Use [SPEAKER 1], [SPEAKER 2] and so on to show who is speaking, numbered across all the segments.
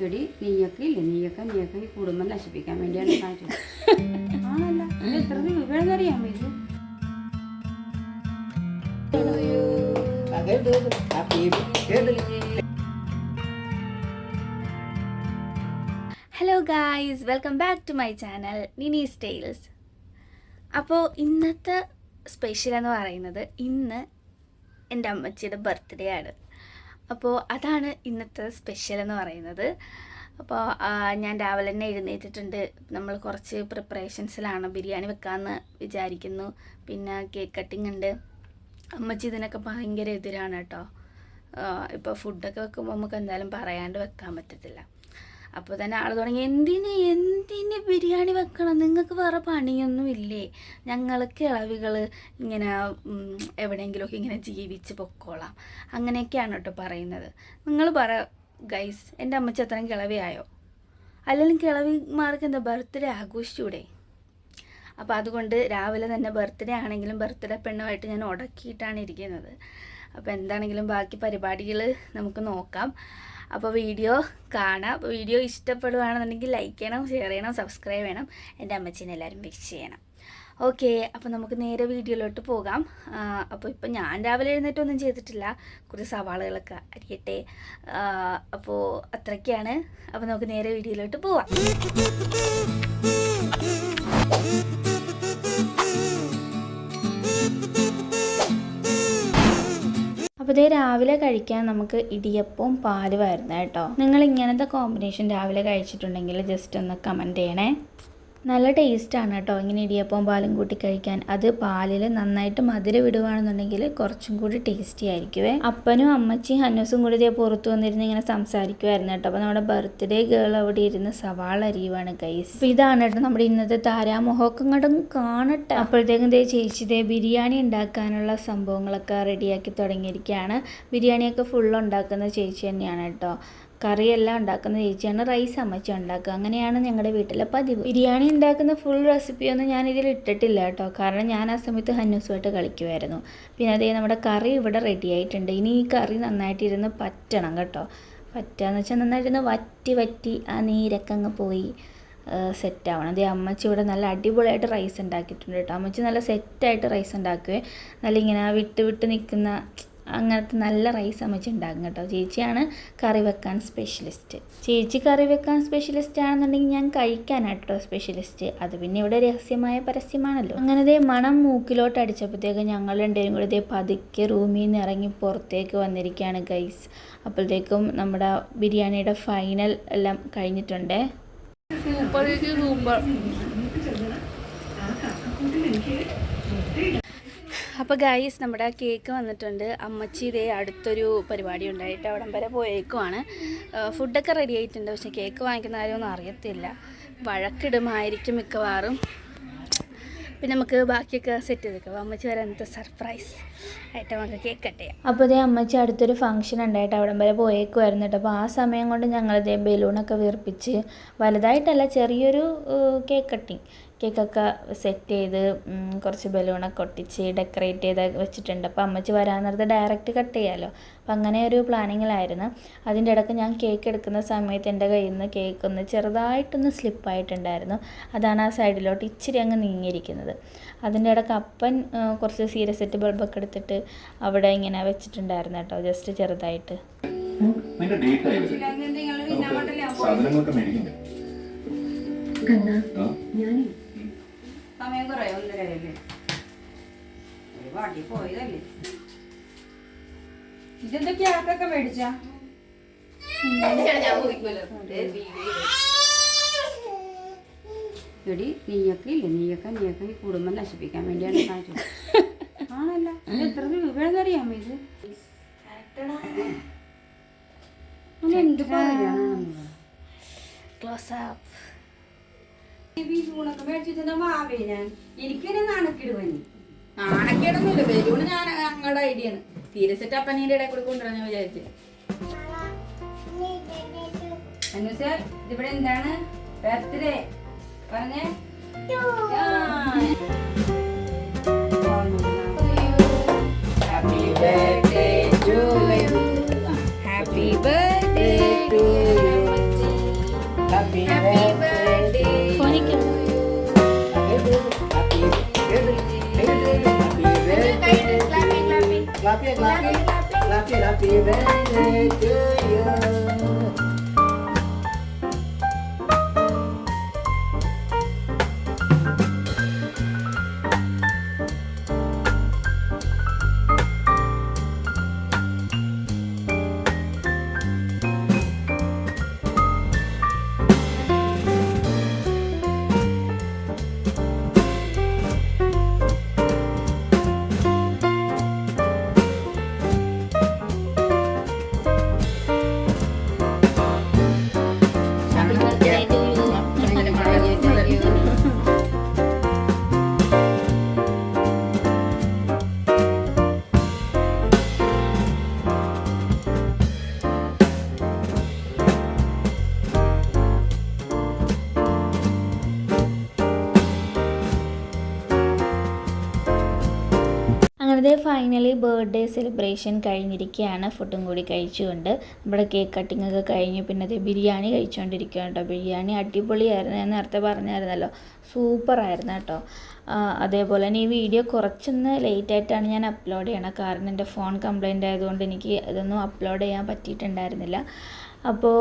[SPEAKER 1] എടി നീയൊക്കെ ഇല്ല? നീയൊക്കെ നീയൊക്കെ ഈ കുടുംബം നശിപ്പിക്കാൻ വേണ്ടിയാണ് കാണിച്ചത് ആണല്ല. എത്ര രൂപയാണെന്നറിയാമോ ഇത്?
[SPEAKER 2] Hello guys welcome back to my channel Nini styles അപ്പോൾ ഇന്നത്തെ സ്പെഷ്യൽ എന്ന് പറയുന്നത് ഇന്ന് എന്റെ അമ്മച്ചിയുടെ ബർത്ത്ഡേ ആണ്. അപ്പോൾ അതാണ് ഇന്നത്തെ സ്പെഷ്യൽ എന്ന് പറയുന്നത്. അപ്പോൾ ഞാൻ രാവിലെ തന്നെ എഴുന്നേറ്റിട്ടുണ്ട്. നമ്മൾ കുറച്ച് പ്രിപ്പറേഷൻസിലാണ് ബിരിയാണി വെക്കാമെന്ന് വിചാരിക്കുന്നു. പിന്നെ കേക്ക് കട്ടിംഗ് ഉണ്ട്. അമ്മച്ചി ഇതിനൊക്കെ ഭയങ്കര എതിരാണ് കേട്ടോ. ഇപ്പോൾ ഫുഡൊക്കെ വെക്കുമ്പോൾ നമുക്ക് എന്തായാലും പറയാണ്ട് വെക്കാൻ പറ്റത്തില്ല. അപ്പോൾ തന്നെ ആൾ തുടങ്ങി എന്തിന് എന്തിന് ബിരിയാണി വെക്കണം? നിങ്ങൾക്ക് വേറെ പണിയൊന്നുമില്ലേ? ഞങ്ങൾ കിളവികൾ ഇങ്ങനെ എവിടെയെങ്കിലുമൊക്കെ ഇങ്ങനെ ജീവിച്ച് പൊക്കോളാം. അങ്ങനെയൊക്കെയാണ് കേട്ടോ പറയുന്നത്. നിങ്ങൾ പറ ഗൈസ് എന്റെ അമ്മച്ചി അത്രയും കിളവിയായോ? അല്ലെങ്കിൽ കിളവിമാർക്ക് എന്താ ബർത്ത്ഡേ ആഘോഷിച്ചൂടെ? അപ്പോൾ അതുകൊണ്ട് രാവിലെ തന്നെ ബർത്ത്ഡേ ആണെങ്കിലും ബർത്ത്ഡേ പെണ്ണുമായിട്ട് ഞാൻ ഉടക്കിയിട്ടാണ് ഇരിക്കുന്നത്. അപ്പോൾ എന്താണെങ്കിലും ബാക്കി പരിപാടികൾ നമുക്ക് നോക്കാം. അപ്പോൾ വീഡിയോ കാണാം. അപ്പോൾ വീഡിയോ ഇഷ്ടപ്പെടുകയാണെന്നുണ്ടെങ്കിൽ ലൈക്ക് ചെയ്യണം ഷെയർ ചെയ്യണം സബ്സ്ക്രൈബ് ചെയ്യണം. എന്റെ അമ്മച്ചീനെ എല്ലാവരും വിഷ് ചെയ്യണം. ഓക്കെ അപ്പോൾ നമുക്ക് നേരെ വീഡിയോയിലോട്ട് പോകാം. അപ്പോൾ ഇപ്പം ഞാൻ രാവിലെ എഴുന്നേറ്റൊന്നും ചെയ്തിട്ടില്ല. കുറച്ച് സവാളകളൊക്കെ അരിയട്ടെ. അപ്പോൾ അത്രയ്ക്കാണ്. അപ്പോൾ നമുക്ക് നേരെ വീഡിയോയിലോട്ട് പോവാം. അപ്പോൾ ഇതേ രാവിലെ കഴിക്കാൻ നമുക്ക് ഇടിയപ്പവും പാലുമായിരുന്നു കേട്ടോ. നിങ്ങൾ ഇങ്ങനത്തെ കോമ്പിനേഷൻ രാവിലെ കഴിച്ചിട്ടുണ്ടെങ്കിൽ ജസ്റ്റ് ഒന്ന് കമന്റ് ചെയ്യണേ. നല്ല ടേസ്റ്റാണ് കേട്ടോ. ഇങ്ങനെ ഇടിയപ്പവും പാലും കൂട്ടി കഴിക്കാൻ. അത് പാലിൽ നന്നായിട്ട് മധുരം വിടുകയാണെന്നുണ്ടെങ്കിൽ കുറച്ചും കൂടി ടേസ്റ്റി ആയിരിക്കുവേ. അപ്പനും അമ്മച്ചിയും ഹന്നൂസും കൂടി ഇതേ പുറത്ത് വന്നിരുന്ന് ഇങ്ങനെ സംസാരിക്കുമായിരുന്നു കേട്ടോ. അപ്പോൾ നമ്മുടെ ബർത്ത്ഡേ ഗേൾ അവിടെ ഇരുന്ന് സവാള അരിയുവാണ് കൈസ് അപ്പോൾ ഇതാണ് കേട്ടോ നമ്മുടെ ഇന്നത്തെ താരാമൊഹമൊക്കെ ഇങ്ങോട്ടും കാണട്ടെ. അപ്പോഴത്തേക്കും ദേ ചേച്ചി ദേ ബിരിയാണി ഉണ്ടാക്കാനുള്ള സംഭവങ്ങളൊക്കെ റെഡിയാക്കി തുടങ്ങിയിരിക്കുകയാണ്. ബിരിയാണിയൊക്കെ ഫുൾ ഉണ്ടാക്കുന്ന ചേച്ചി തന്നെയാണ് കേട്ടോ. കറിയെല്ലാം ഉണ്ടാക്കുന്ന ചേച്ചിയാണ് റൈസ് അമ്മച്ച ഉണ്ടാക്കുക. അങ്ങനെയാണ് ഞങ്ങളുടെ വീട്ടിലെ പതിവ്. ബിരിയാണി ഉണ്ടാക്കുന്ന ഫുൾ റെസിപ്പിയൊന്നും ഞാൻ ഇതിൽ ഇട്ടിട്ടില്ല കേട്ടോ. കാരണം ഞാൻ ആ സമയത്ത് ഹന്നൂസുമായിട്ട് കളിക്കുമായിരുന്നു പിന്നെ അതേ നമ്മുടെ കറി ഇവിടെ റെഡി ആയിട്ടുണ്ട്. ഇനി ഈ കറി നന്നായിട്ടിരുന്ന് പറ്റണം കേട്ടോ. പറ്റാന്ന് വെച്ചാൽ നന്നായിട്ടിരുന്ന് വറ്റി വറ്റി ആ നീരൊക്കെ അങ്ങ് പോയി സെറ്റാവണം അതേ അമ്മച്ചി ഇവിടെ നല്ല അടിപൊളിയായിട്ട് റൈസ് ഉണ്ടാക്കിയിട്ടുണ്ട് കേട്ടോ. അമ്മച്ചി നല്ല സെറ്റായിട്ട് റൈസ് ഉണ്ടാക്കുകയെ നല്ല ഇങ്ങനെ വിട്ട് വിട്ട് നിൽക്കുന്ന അങ്ങനത്തെ നല്ല റൈസ് അമ്മച്ചി ഉണ്ടാക്കും കേട്ടോ. ചേച്ചിയാണ് കറി വെക്കാൻ സ്പെഷ്യലിസ്റ്റ് ചേച്ചി കറി വെക്കാൻ സ്പെഷ്യലിസ്റ്റ് ആണെന്നുണ്ടെങ്കിൽ ഞാൻ കഴിക്കാനാട്ടോ സ്പെഷ്യലിസ്റ്റ് അത് പിന്നെ ഇവിടെ രഹസ്യമായ പരസ്യമാണല്ലോ. അങ്ങനെ മണം മൂക്കിലോട്ട് അടിച്ചപ്പോഴത്തേക്ക് ഞങ്ങൾ രണ്ടുപേരും കൂടി ഇതേ പതുക്കെ റൂമിൽ നിന്ന് ഇറങ്ങി പുറത്തേക്ക് വന്നിരിക്കുകയാണ് ഗൈസ് അപ്പോഴത്തേക്കും നമ്മുടെ ബിരിയാണിയുടെ ഫൈനൽ എല്ലാം കഴിഞ്ഞിട്ടുണ്ട്. സൂപ്പർ സൂപ്പർ അപ്പോൾ ഗൈസ് നമ്മുടെ കേക്ക് വന്നിട്ടുണ്ട്. അമ്മച്ചി ഇതേ അടുത്തൊരു പരിപാടി ഉണ്ടായിട്ട് അവിടം വരെ പോയേക്കുവാണ്. ഫുഡൊക്കെ റെഡി ആയിട്ടുണ്ട്. പക്ഷേ കേക്ക് വാങ്ങിക്കുന്ന കാര്യമൊന്നും അറിയത്തില്ല. വഴക്കിടുമായിരിക്കും മിക്കവാറും. പിന്നെ നമുക്ക് ബാക്കിയൊക്കെ സെറ്റ് ചെയ്തേക്കാം അമ്മച്ചി വരെ എന്ത് സർപ്രൈസ് ആയിട്ട് നമുക്ക് കേക്ക് കട്ട് ചെയ്യാം. അപ്പോൾ ഇതേ അമ്മച്ചി അടുത്തൊരു ഫംഗ്ഷൻ ഉണ്ടായിട്ട് അവിടം വരെ പോയേക്കുമായിരുന്നു കേട്ടോ. അപ്പോൾ ആ സമയം കൊണ്ട് ഞങ്ങളിതേ ബലൂണൊക്കെ വീർപ്പിച്ച് വലുതായിട്ടല്ല ചെറിയൊരു കേക്ക് കട്ടിങ് കേക്കൊക്കെ സെറ്റ് ചെയ്ത് കുറച്ച് ബലൂണൊക്കെ ഒട്ടിച്ച് ഡെക്കറേറ്റ് ചെയ്ത് വെച്ചിട്ടുണ്ട്. അപ്പോൾ അമ്മച്ചി വരാൻ നേരത്തെ ഡയറക്റ്റ് കട്ട് ചെയ്യാമല്ലോ അപ്പം അങ്ങനെ ഒരു പ്ലാനിങ്ങിലായിരുന്നു അതിന്റെ ഇടയ്ക്ക് ഞാൻ കേക്ക് എടുക്കുന്ന സമയത്ത് എന്റെ കയ്യിൽ നിന്ന് കേക്ക് ഒന്ന് ചെറുതായിട്ടൊന്ന് സ്ലിപ്പായിട്ടുണ്ടായിരുന്നു അതാണ് ആ സൈഡിലോട്ട് ഇച്ചിരി അങ്ങ് നീങ്ങിയിരിക്കുന്നത്. അതിന്റെ ഇടയ്ക്ക് അപ്പൻ കുറച്ച് സീരിയസ് സെറ്റ് ബൾബൊക്കെ എടുത്തിട്ട് അവിടെ ഇങ്ങനെ വെച്ചിട്ടുണ്ടായിരുന്നു കേട്ടോ ജസ്റ്റ് ചെറുതായിട്ട്.
[SPEAKER 3] സാധനങ്ങളൊക്കെ മേടിക്കണ്ടേ?
[SPEAKER 1] സമയം കുറേ ഒന്നരയല്ലേ ഒരു വാട്ടി പോയതല്ലേ? ഇതെന്താ കേക്കൊക്കെ മേടിച്ചാ? എടി നീയൊക്കെ ഇല്ല? നീയൊക്കെ നീയൊക്കെ ഈ കുടുംബം നശിപ്പിക്കാൻ വേണ്ടിയാണ് കാണിച്ചത് ആണല്ല. എത്ര രൂപയാണെന്ന് അറിയാമോ ഇത്? എന്ത് പറയാനാണെന്ന്
[SPEAKER 2] ക്ലോസ് അപ്പ്
[SPEAKER 1] ബലൂണൊക്കെ മേടിച്ചിട്ട് വാവേ ഞാൻ. എനിക്കെന്നെ നാണക്കേട് പനി
[SPEAKER 4] നാണക്കേടൊന്നുമില്ല ബലൂണ് ഞാൻ അങ്ങടെ ഐഡിയ ആണ്. തീരച്ചിട്ട് അപ്പനീന്റെ ഇടയിൽ കൂടെ കൊണ്ടുവരാൻ ഞാൻ വിചാരിച്ചു.
[SPEAKER 1] എന്നുവെച്ചാൽ ഇതിവിടെ എന്താണ്? ബർത്ത്ഡേ പറഞ്ഞേ? Clappy, clappy,
[SPEAKER 4] clappy, clappy, clappy,
[SPEAKER 2] അങ്ങനത്തെ ഫൈനലി ബർത്ത്ഡേ സെലിബ്രേഷൻ കഴിഞ്ഞിരിക്കുകയാണ്. ഫുഡും കൂടി കഴിച്ചുകൊണ്ട്. നമ്മുടെ കേക്ക് കട്ടിംഗ് ഒക്കെ കഴിഞ്ഞു. പിന്നെ അത് ബിരിയാണി കഴിച്ചുകൊണ്ടിരിക്കുകയാണ് കേട്ടോ. ബിരിയാണി അടിപൊളിയായിരുന്നു. ഞാൻ നേരത്തെ പറഞ്ഞായിരുന്നല്ലോ. സൂപ്പറായിരുന്നു കേട്ടോ. അതേപോലെ തന്നെ ഈ വീഡിയോ കുറച്ചൊന്ന് ലേറ്റ് ആയിട്ടാണ് ഞാൻ അപ്ലോഡ് ചെയ്യണത് കാരണം എന്റെ ഫോൺ കംപ്ലൈന്റ് ആയതുകൊണ്ട് എനിക്ക് ഇതൊന്നും അപ്ലോഡ് ചെയ്യാൻ പറ്റിയിട്ടുണ്ടായിരുന്നില്ല. അപ്പോൾ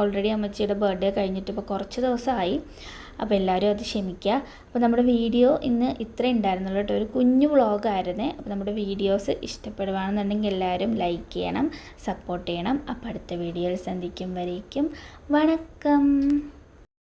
[SPEAKER 2] ഓൾറെഡി അമ്മച്ചിയുടെ ബർത്ത്ഡേ കഴിഞ്ഞിട്ട് ഇപ്പോൾ കുറച്ച് ദിവസമായി. അപ്പോൾ എല്ലാവരും അത് ക്ഷമിക്കുക. അപ്പോൾ നമ്മുടെ വീഡിയോ ഇന്ന് ഇത്ര ഉണ്ടായിരുന്നുള്ളൂ കേട്ടോ. ഒരു കുഞ്ഞു വ്ളോഗായിരുന്നേ അപ്പോൾ നമ്മുടെ വീഡിയോസ് ഇഷ്ടപ്പെടുവാണെന്നുണ്ടെങ്കിൽ എല്ലാവരും ലൈക്ക് ചെയ്യണം സപ്പോർട്ട് ചെയ്യണം. അപ്പോൾ അടുത്ത വീഡിയോയിൽ സന്ധിക്കും വരേക്കും. വണക്കം.